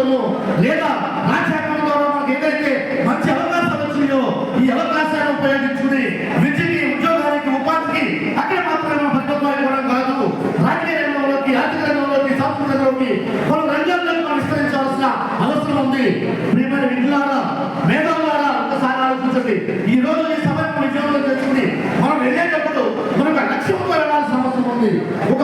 ప్రభుత్వము లేదా రాజ్యాంగం ద్వారా మనకు ఏదైతే మంచి అవకాశాలు వచ్చినాయో ఈ అవకాశాలను ఉపయోగించుకుని విద్యకి ఉద్యోగానికి ఉపాధికి అక్కడ మాత్రమే ప్రభుత్వం ఇవ్వడం కాదు. రాజకీయ రంగంలోకి ఆర్థిక రంగంలోకి సాంస్కృతికంలోకి మనం రంగాల్లో అవసరం ఉంది. ప్రియమైన విద్యులారా మేధావులారా ఒకసారి ఆలోచించండి. ఈ రోజు ఈ సమయం విజయంలో తెచ్చుకుని మనం వెళ్ళేటప్పుడు మనకు లక్ష్యంతో వెళ్ళాల్సిన అవసరం ఉంది. ఒక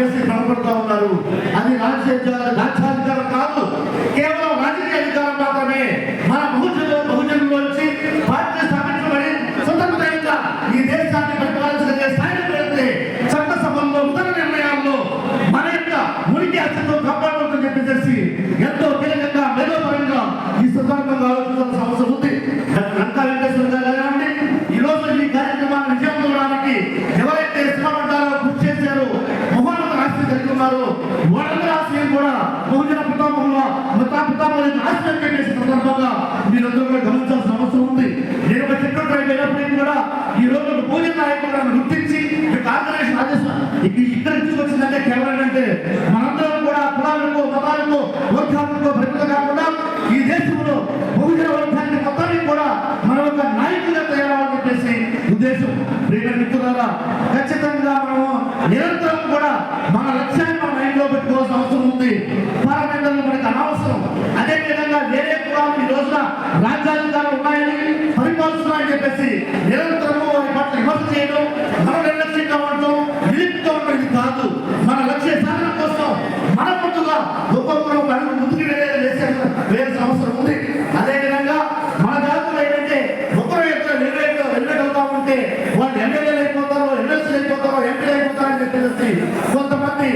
చెప్పేసి భ్రమపడుతూ ఉన్నారు. అది రాజ్య రాజ్యాధికారం కాదు. కేవలం రాజకీయ అధికారం మాత్రమే. ఉన్నారో. వాళ్ళందరూ ఆశయం కూడా బహుజన పితామహుల మతా పితామహుల నాశనం చేసే సందర్భంగా మీరందరూ కూడా గమనించాల్సిన అవసరం ఉంది. నేను ఒక చిన్న ట్రైబ్ కూడా ఈ రోజు భోజన నాయకులను గుర్తించి కార్పొరేషన్ ఆదేశం ఇక్కడ ఇక్కడ తీసుకొచ్చిందంటే కేవలం అంటే మనందరం కూడా కులాలకు మతాలకు వర్గాలకు పరిమితం కాకుండా ఈ దేశంలో బహుజన వర్గాన్ని మొత్తానికి కూడా మన ఒక నాయకులుగా తయారవ్వాలని చెప్పేసి ఉద్దేశం. ప్రియమైన మిత్రులారా ఖచ్చితంగా మనము నిరంతరం కూడా మన లక్ష్యాన్ని పెట్టుకోవాల్సిన అవసరం ఉంది. పార్లమెంట్లో మనకు అనవసరం. అదే విధంగా వేరే కులాలు ఈ రోజున రాజ్యాధికారాలు ఉన్నాయని పరిపాలిస్తున్నాయని చెప్పేసి నిరంతరము వారి పట్ల విమర్శ చేయడం మన నిర్లక్ష్యంగా ఉండడం విలిప్తో ఉండేది కాదు. మన లక్ష్య సాధన కోసం మన ముందుగా ఒక్కొక్కరు ఒక అడుగు ముందుకు వేసే వేయాల్సిన అవసరం ఉంది. అదే విధంగా మన జాతులు ఏంటంటే ఒకరు యొక్క నిర్ణయంలో వెళ్ళగలుగుతా ఉంటే వాళ్ళు ఎమ్మెల్యేలు అయిపోతారో ఎమ్మెల్సీలు అయిపోతారో ఎంపీలు అయిపోతారని చెప్పేసి కొంతమంది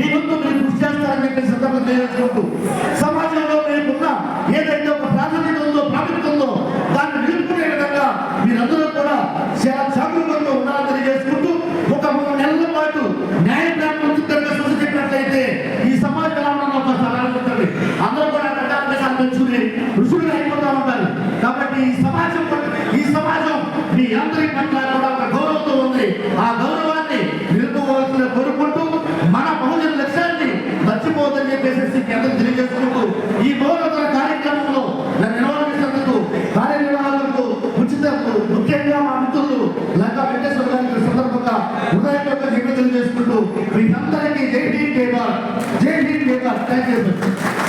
ಈ ಒಂದು ಬರೀ ಪುರುಷಾರ್ಥರಾಗಬೇಕು ಸಂದರ್ಭ ತೆಗೆದುಕೊಂಡು ಸಮಾಜ చేసుకుంటూ మీ అందరికీ జై హింద్ జై భారత్. జై హింద్ జై భారత్. Thank you